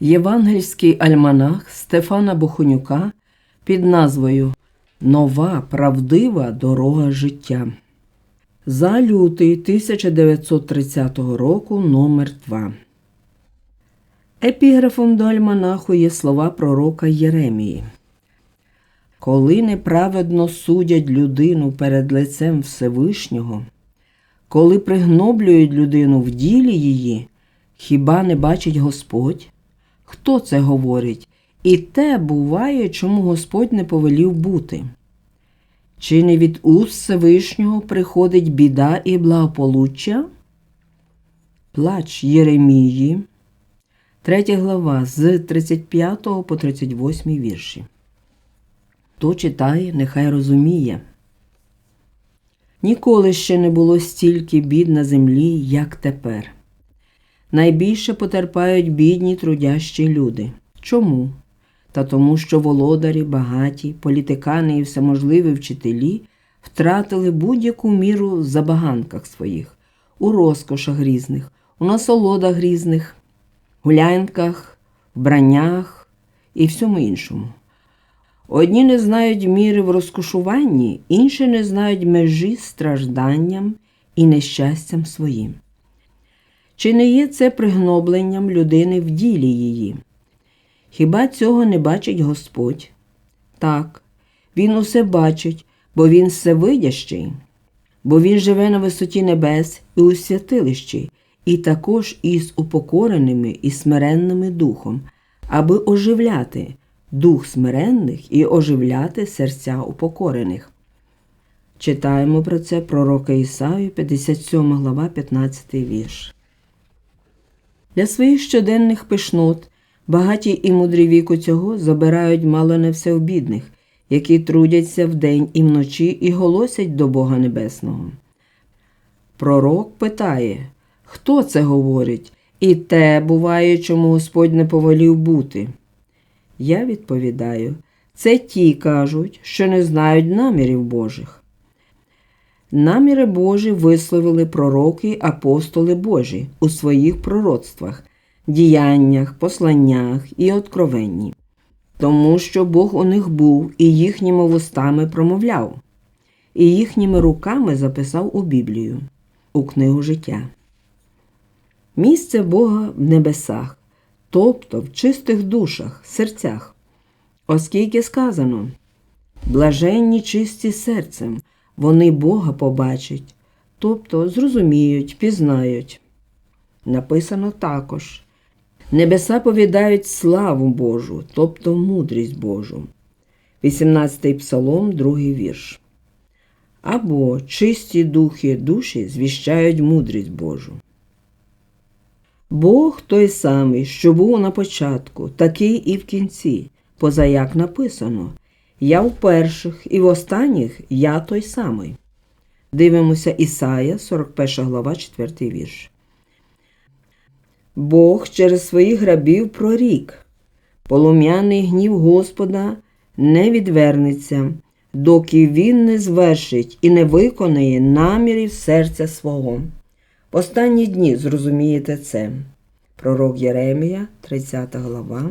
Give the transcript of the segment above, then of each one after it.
Євангельський альманах Стефана Бохонюка під назвою Нова правдива дорога життя. За лютий 1930 року номер 2 Епіграфом до альманаху є слова пророка Єремії. Коли неправедно судять людину перед лицем Всевишнього, коли пригноблюють людину в ділі її, хіба не бачить Господь? Хто це говорить? І те буває, чому Господь не повелів бути. Чи не від уст Всевишнього приходить біда і благополуччя? Плач Єремії, 3 глава з 35 по 38 вірші. Хто читає, нехай розуміє. Ніколи ще не було стільки бід на землі, як тепер. Найбільше потерпають бідні трудящі люди. Чому? Та тому, що володарі, багаті, політикани і всеможливі вчителі втратили будь-яку міру в забаганках своїх, у розкошах різних, у насолодах різних, гулянках, вбраннях і всьому іншому. Одні не знають міри в розкошуванні, інші не знають межі стражданням і нещастям своїм. Чи не є це пригнобленням людини в ділі її? Хіба цього не бачить Господь? Так, Він усе бачить, бо Він всевидящий, бо Він живе на висоті небес і у святилищі, і також із упокореними і смиренними духом, аби оживляти дух смиренних і оживляти серця упокорених. Читаємо про це пророка Ісаю, 57 глава, 15 вірш. Для своїх щоденних пишнот багаті і мудрі віку цього забирають мало не все в бідних, які трудяться вдень і вночі і голосять до Бога Небесного. Пророк питає, хто це говорить, і те буває, чому Господь не повелів бути. Я відповідаю, це ті кажуть, що не знають намірів Божих. Наміри Божі висловили пророки апостоли Божі у своїх пророцтвах, діяннях, посланнях і откровенні, тому що Бог у них був і їхніми вустами промовляв, і їхніми руками записав у Біблію, у книгу життя. Місце Бога в небесах, тобто в чистих душах, серцях, оскільки сказано блаженні чисті серцем вони Бога побачать, тобто зрозуміють, пізнають. Написано також Небеса повідають славу Божу, тобто мудрість Божу. 18-й псалом, другий вірш. Або чисті духи душі звіщають мудрість Божу. Бог той самий, що був на початку, такий і в кінці, позаяк написано я в перших і в останніх я той самий. Дивимося Ісая, 41 глава, 4 вірш. Бог через своїх рабів прорік. Полум'яний гнів Господа не відвернеться, доки він не звершить і не виконає намірів серця свого. В останні дні зрозумієте це. Пророк Єремія, 30 глава,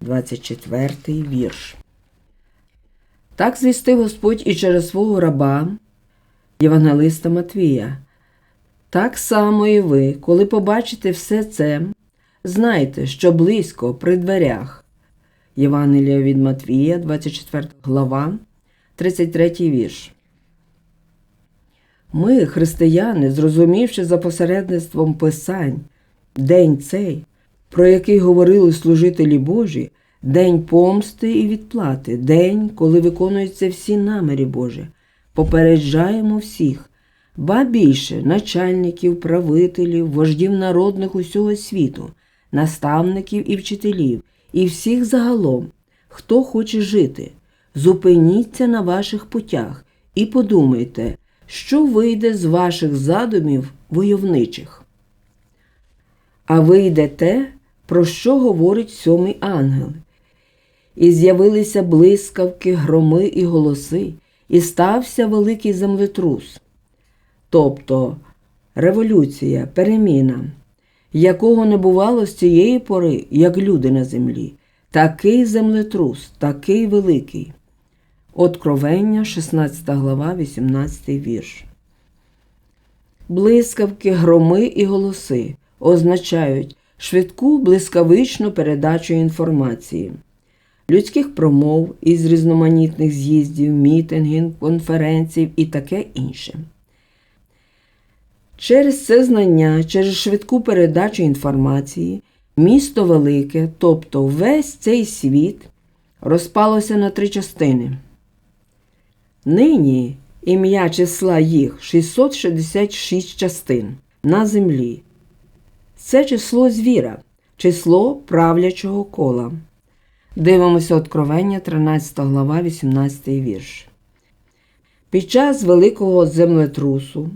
24 вірш. Так звістив Господь і через свого раба, Євангелиста Матвія. Так само і ви, коли побачите все це, знайте, що близько при дверях. Євангелія від Матвія, 24 глава, 33 вірш. Ми, християни, зрозумівши за посередництвом Писань день цей, про який говорили служителі Божі, день помсти і відплати, день, коли виконуються всі наміри Божі, попереджаємо всіх, ба більше начальників, правителів, вождів народних усього світу, наставників і вчителів, і всіх загалом, хто хоче жити, зупиніться на ваших путях і подумайте, що вийде з ваших задумів войовничих. А вийде те, про що говорить сьомий ангел. І з'явилися блискавки, громи і голоси, і стався великий землетрус. Тобто революція, переміна. якого не бувало з цієї пори, як люди на землі, такий землетрус, такий великий. Откровення, 16 глава, 18 вірш. Блискавки, громи і голоси означають швидку блискавичну передачу інформації, людських промов із різноманітних з'їздів, мітингів, конференцій і таке інше. Через це знання, через швидку передачу інформації, місто велике, тобто весь цей світ, розпалося на три частини. Нині ім'я числа їх 666 частин на землі. Це число звіра, число правлячого кола. Дивимося Откровення, 13 глава, 18 вірш. Під час великого землетрусу,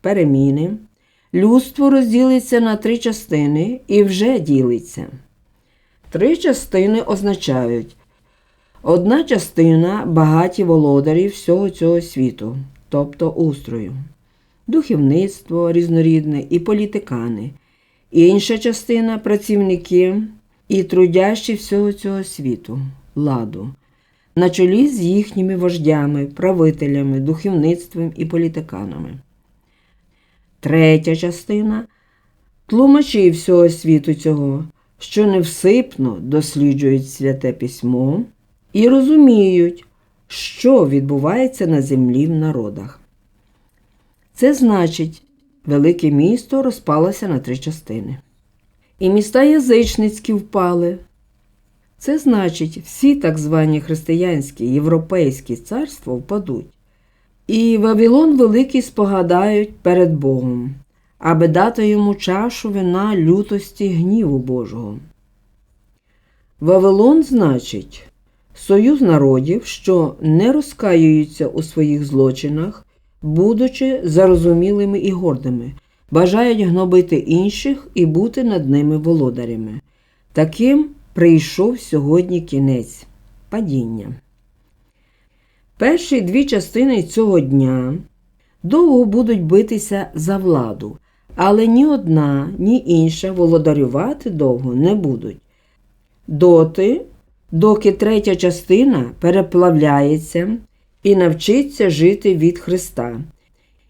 переміни, людство розділиться на три частини і вже ділиться. Три частини означають Одна частина багаті володарі всього цього світу, тобто устрою, духовництво різнорідне і політикани, інша частина працівники і трудящі всього цього світу, ладу, на чолі з їхніми вождями, правителями, духовництвом і політиканами. Третя частина тлумачі всього світу цього, що невсипно досліджують святе письмо і розуміють, що відбувається на землі в народах. Це значить, велике місто розпалося на три частини. І міста язичницькі впали. Це значить, всі так звані християнські європейські царства впадуть. І Вавилон Великий спогадають перед Богом, аби дати йому чашу вина лютості гніву Божого. Вавилон значить союз народів, що не розкаюються у своїх злочинах, будучи зарозумілими і гордими, бажають гнобити інших і бути над ними володарями. Таким прийшов сьогодні кінець падіння. Перші дві частини цього дня довго будуть битися за владу, але ні одна, ні інша володарювати довго не будуть. Доти, доки третя частина переплавляється і навчиться жити від Христа.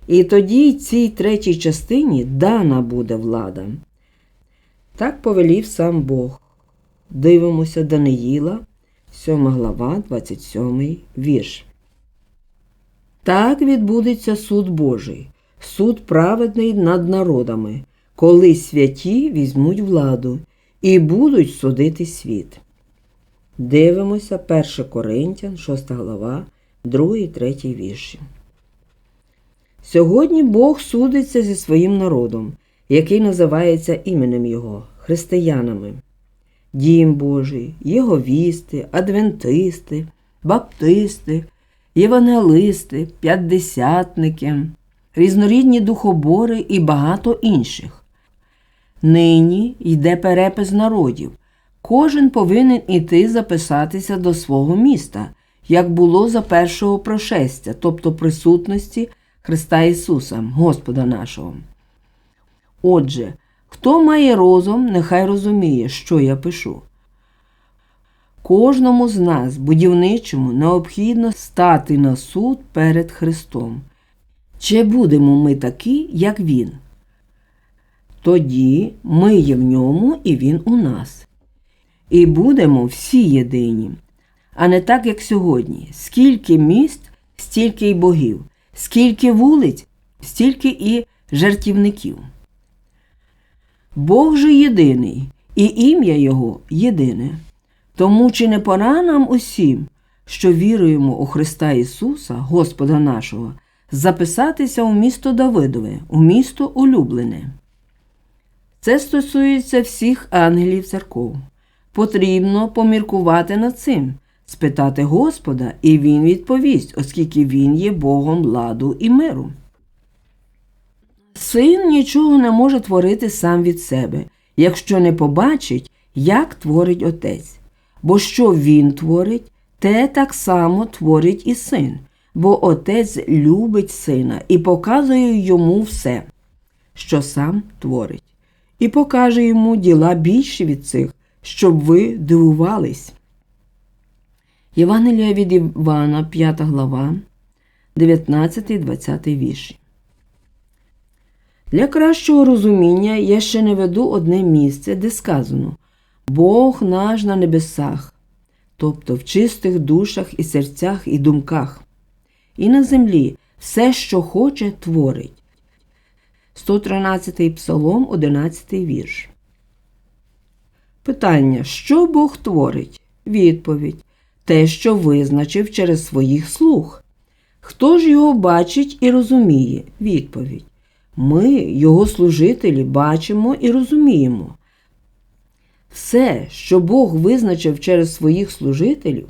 І тоді цій третій частині дана буде влада. Так повелів сам Бог. Дивимося Даниїла, 7 глава, 27 вірш. Так відбудеться суд Божий, суд праведний над народами, коли святі візьмуть владу і будуть судити світ. Дивимося 1 Коринтян, 6 глава, 2, 3 вірші. Сьогодні Бог судиться зі своїм народом, який називається іменем Його християнами. Дім Божий, єговісти, адвентисти, баптисти, євангелисти, п'ятдесятники, різнорідні духобори і багато інших. Нині йде перепис народів. Кожен повинен іти записатися до свого міста, як було за першого прошестя, тобто присутності Христа Ісуса, Господа нашого. Отже, хто має розум, нехай розуміє, що я пишу. Кожному з нас, будівничому, необхідно стати на суд перед Христом. Чи будемо ми такі, як Він? Тоді ми є в ньому і Він у нас. І будемо всі єдині, а не так, як сьогодні. Скільки міст, стільки й богів, скільки вулиць, стільки і жартівників. Бог же єдиний, і ім'я Його єдине. Тому чи не пора нам усім, що віруємо у Христа Ісуса, Господа нашого, записатися у місто Давидове, у місто улюблене? Це стосується всіх ангелів церков. Потрібно поміркувати над цим, спитати Господа, і Він відповість, оскільки Він є Богом ладу і миру. Син нічого не може творити сам від себе, якщо не побачить, як творить отець. Бо що він творить, те так само творить і син, бо отець любить сина і показує йому все, що сам творить. і покаже йому діла більші від цих, щоб ви дивувались. Євангелія від Івана, 5 глава, 19-20 вірші. Для кращого розуміння я ще не веду одне місце, де сказано Бог наш на небесах, тобто в чистих душах і серцях і думках, і на землі все, що хоче, творить. 113 Псалом, 11 вірш. Питання, що Бог творить? Відповідь те, що визначив через своїх слуг. Хто ж його бачить і розуміє? Відповідь. Ми, його служителі, бачимо і розуміємо. Все, що Бог визначив через своїх служителів,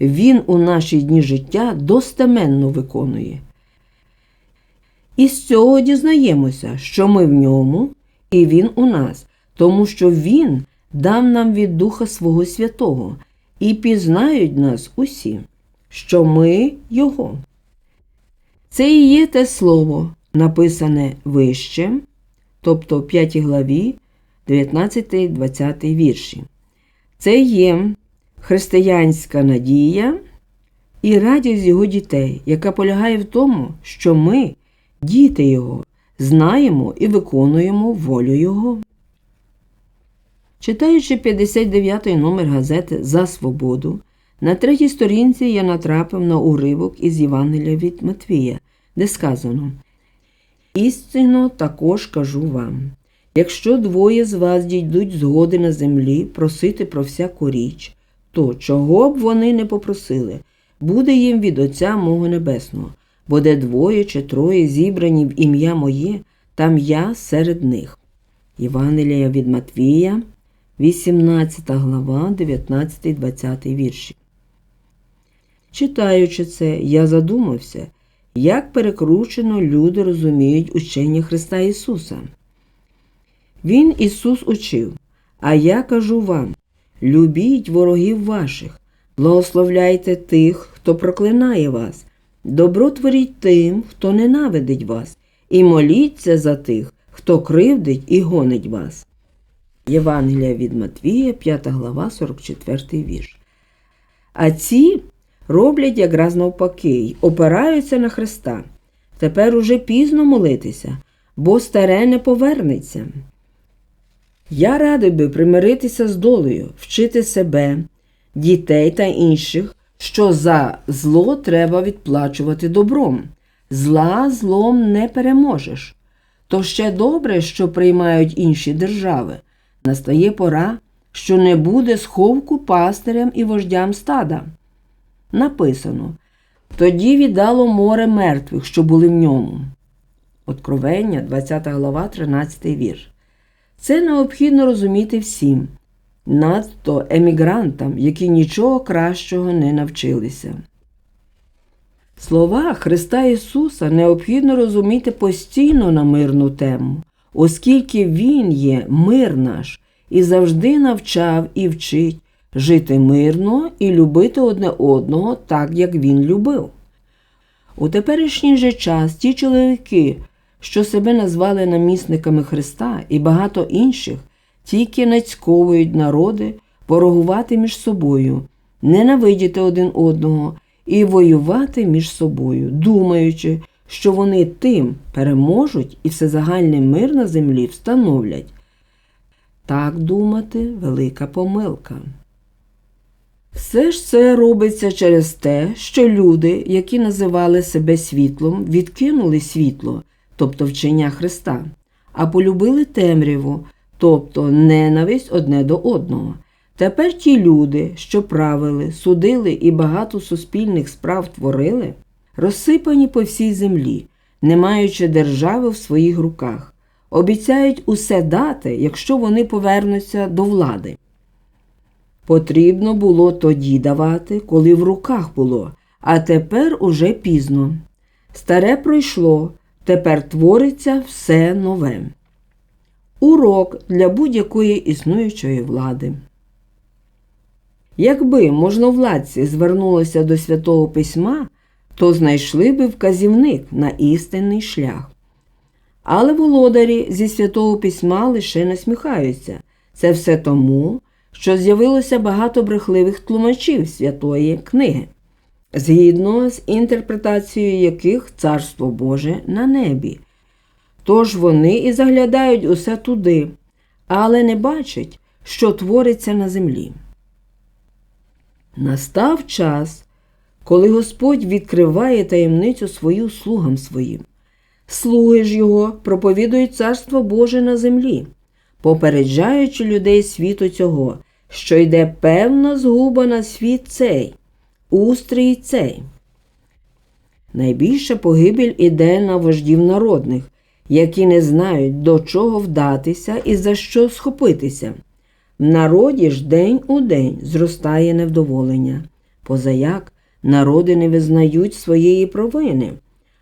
Він у наші дні життя достеменно виконує. І з цього дізнаємося, що ми в ньому і Він у нас, тому що Він дав нам від Духа Свого Святого і пізнають нас усі, що ми Його. Це і є те слово, написане вище, тобто в 5 главі 19-20 вірші. Це є християнська надія і радість його дітей, яка полягає в тому, що ми, діти Його, знаємо і виконуємо волю Його. Читаючи 59-й номер газети За свободу, на третій сторінці я натрапив на уривок із Євангелія від Матвія, де сказано Істинно також кажу вам. Якщо двоє з вас дійдуть згоди на землі просити про всяку річ, то чого б вони не попросили, буде їм від Отця мого Небесного, бо де двоє чи троє зібрані в ім'я моє, там я серед них. Євангелія від Матвія, 18 глава, 19-20 вірші. Читаючи це, я задумався, як перекручено люди розуміють учення Христа Ісуса. Він Ісус учив, а я кажу вам любіть ворогів ваших, благословляйте тих, хто проклинає вас, добро творіть тим, хто ненавидить вас, і моліться за тих, хто кривдить і гонить вас. Євангелія від Матвія, 5 глава, 44 вірш. А ці роблять якраз навпаки опираються на Христа. Тепер уже пізно молитися, бо старе не повернеться. Я радий би примиритися з долею, вчити себе, дітей та інших, що за зло треба відплачувати добром. Зла злом не переможеш. То ще добре, що приймають інші держави. Настає пора, що не буде сховку пастирям і вождям стада. Написано тоді віддало море мертвих, що були в ньому. Откровення, 20 глава, 13 вірш. Це необхідно розуміти всім, надто емігрантам, які нічого кращого не навчилися. Слова Христа Ісуса необхідно розуміти постійно на мирну тему, оскільки Він є мир наш і завжди навчав і вчить жити мирно і любити одне одного так, як Він любив. У теперішній же час ті чоловіки, що себе назвали намісниками Христа і багато інших, тільки нацьковують народи ворогувати між собою, ненавидіти один одного і воювати між собою, думаючи, що вони тим переможуть і всезагальний мир на землі встановлять. Так думати велика помилка. Все ж це робиться через те, що люди, які називали себе світлом, відкинули світло, тобто вчення Христа, а полюбили темряву, тобто ненависть одне до одного. Тепер ті люди, що правили, судили і багато суспільних справ творили, розсипані по всій землі, не маючи держави в своїх руках, обіцяють усе дати, якщо вони повернуться до влади. Потрібно було тоді давати, коли в руках було, а тепер уже пізно. Старе пройшло, тепер твориться все нове. Урок для будь-якої існуючої влади. Якби можновладці звернулися до Святого Письма, то знайшли би вказівник на істинний шлях. Але володарі зі святого письма лише насміхаються. Це все тому, що з'явилося багато брехливих тлумачів святої книги, згідно з інтерпретацією яких Царство Боже на небі. Тож вони і заглядають усе туди, але не бачать, що твориться на землі. Настав час, коли Господь відкриває таємницю свою слугам своїм. Слуги ж його проповідують Царство Боже на землі, попереджаючи людей світу цього, що йде певна згуба на світ цей, устрій цей. Найбільша погибель іде на вождів народних, які не знають, до чого вдатися і за що схопитися. В народі ж день у день зростає невдоволення, позаяк народи не визнають своєї провини,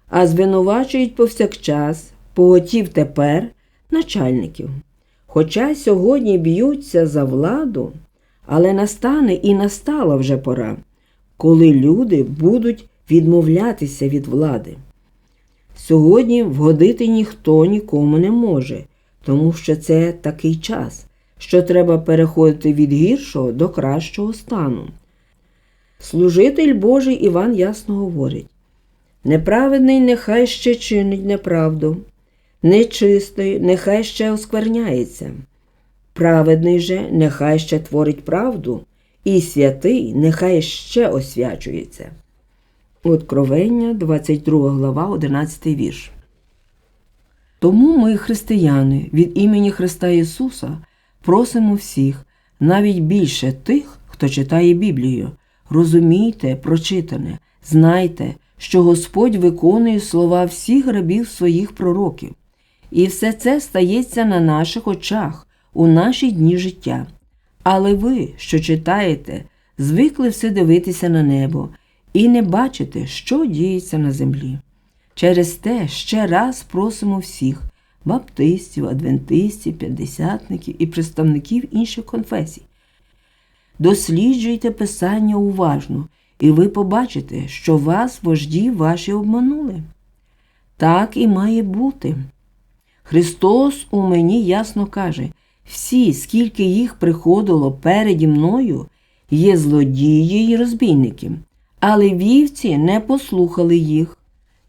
а звинувачують повсякчас, поготів тепер начальників. Хоча сьогодні б'ються за владу, але настане і настала вже пора, коли люди будуть відмовлятися від влади. Сьогодні вгодити ніхто нікому не може, тому що це такий час, що треба переходити від гіршого до кращого стану. Служитель Божий Іван ясно говорить неправедний нехай ще чинить неправду, нечистий нехай ще оскверняється, праведний же нехай ще творить правду, і святий нехай ще освячується. Откровення, 22 глава, 11 вірш. Тому ми, християни, від імені Христа Ісуса просимо всіх, навіть більше тих, хто читає Біблію. Розумійте, прочитане, знайте, що Господь виконує слова всіх рабів своїх пророків. І все це стається на наших очах у наші дні життя. Але ви, що читаєте, звикли все дивитися на небо і не бачите, що діється на землі. Через те ще раз просимо всіх баптистів, адвентистів, п'ятдесятників і представників інших конфесій. Досліджуйте Писання уважно, і ви побачите, що вас вожді ваші обманули. Так і має бути. Христос у мені ясно каже всі, скільки їх приходило переді мною, є злодії й розбійники, але вівці не послухали їх.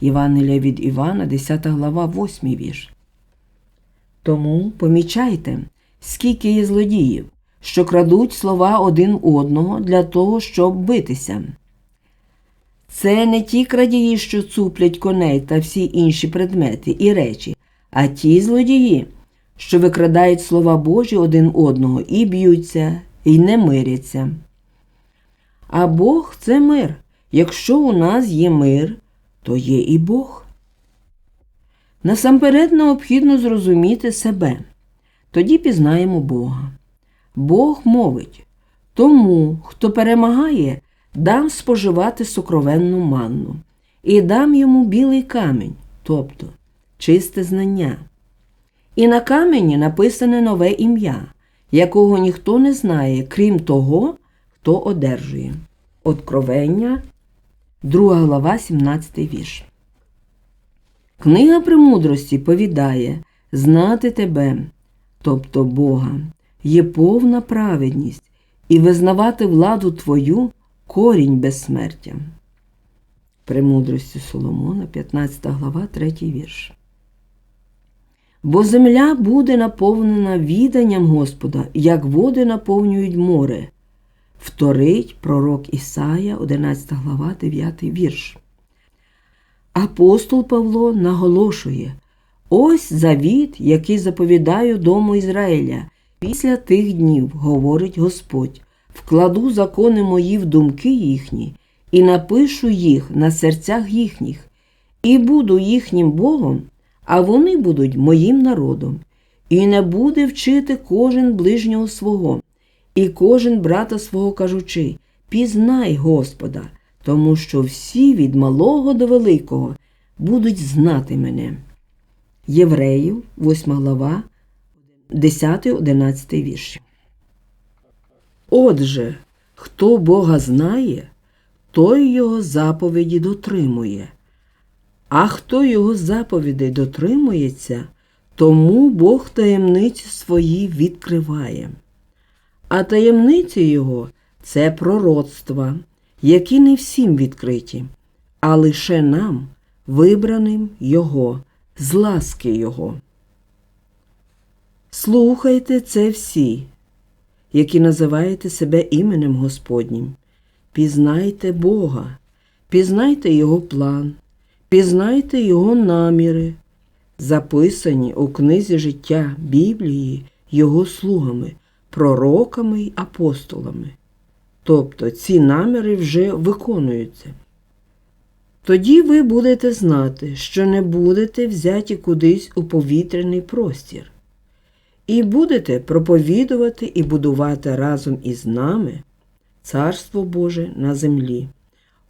Євангелія від Івана, 10 глава, 8 вірш. Тому помічайте, скільки є злодіїв, що крадуть слова один одного для того, щоб битися. Це не ті крадії, що цуплять коней та всі інші предмети і речі, а ті злодії, що викрадають слова Божі один одного і б'ються, і не миряться. А Бог це мир. Якщо у нас є мир, то є і Бог. Насамперед необхідно зрозуміти себе, тоді пізнаємо Бога. Бог мовить тому, хто перемагає, дам споживати сокровенну манну, і дам йому білий камінь, тобто чисте знання. І на камені написане нове ім'я, якого ніхто не знає, крім того, хто одержує. Откровення, 2 глава, 17 вірш. Книга премудрості повідає знати тебе, тобто Бога, є повна праведність і визнавати владу твою корінь безсмертя. Премудрості Соломона, 15 глава, 3 вірш. Бо земля буде наповнена віданням Господа, як води наповнюють море. Вторить пророк Ісая, 11 глава, 9 вірш. Апостол Павло наголошує ось завіт, який заповідаю дому Ізраїля. Після тих днів, говорить Господь, вкладу закони мої в думки їхні, і напишу їх на серцях їхніх, і буду їхнім Богом, а вони будуть моїм народом, і не буде вчити кожен ближнього свого, і кожен брата свого кажучи Пізнай Господа, тому що всі від малого до великого будуть знати мене. Євреїв, 8 глава, 10-11 вірші. Отже, хто Бога знає, той його заповіді дотримує, А хто його заповідей дотримується, тому Бог таємниці свої відкриває. А таємниці його це пророцтва, які не всім відкриті, а лише нам, вибраним Його, з ласки Його. Слухайте це всі, які називаєте себе іменем Господнім. Пізнайте Бога, пізнайте Його план, пізнайте Його наміри, записані у книзі життя Біблії Його слугами, пророками й апостолами. Тобто ці наміри вже виконуються. Тоді ви будете знати, що не будете взяті кудись у повітряний простір, і будете проповідувати і будувати разом із нами Царство Боже на землі,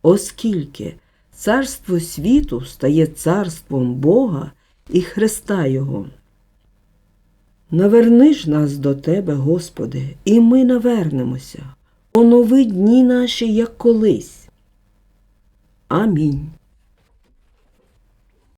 оскільки царство світу стає царством Бога і Христа Його. Наверни ж нас до Тебе, Господи, і ми навернемося. Онови дні наші, як колись. Амінь.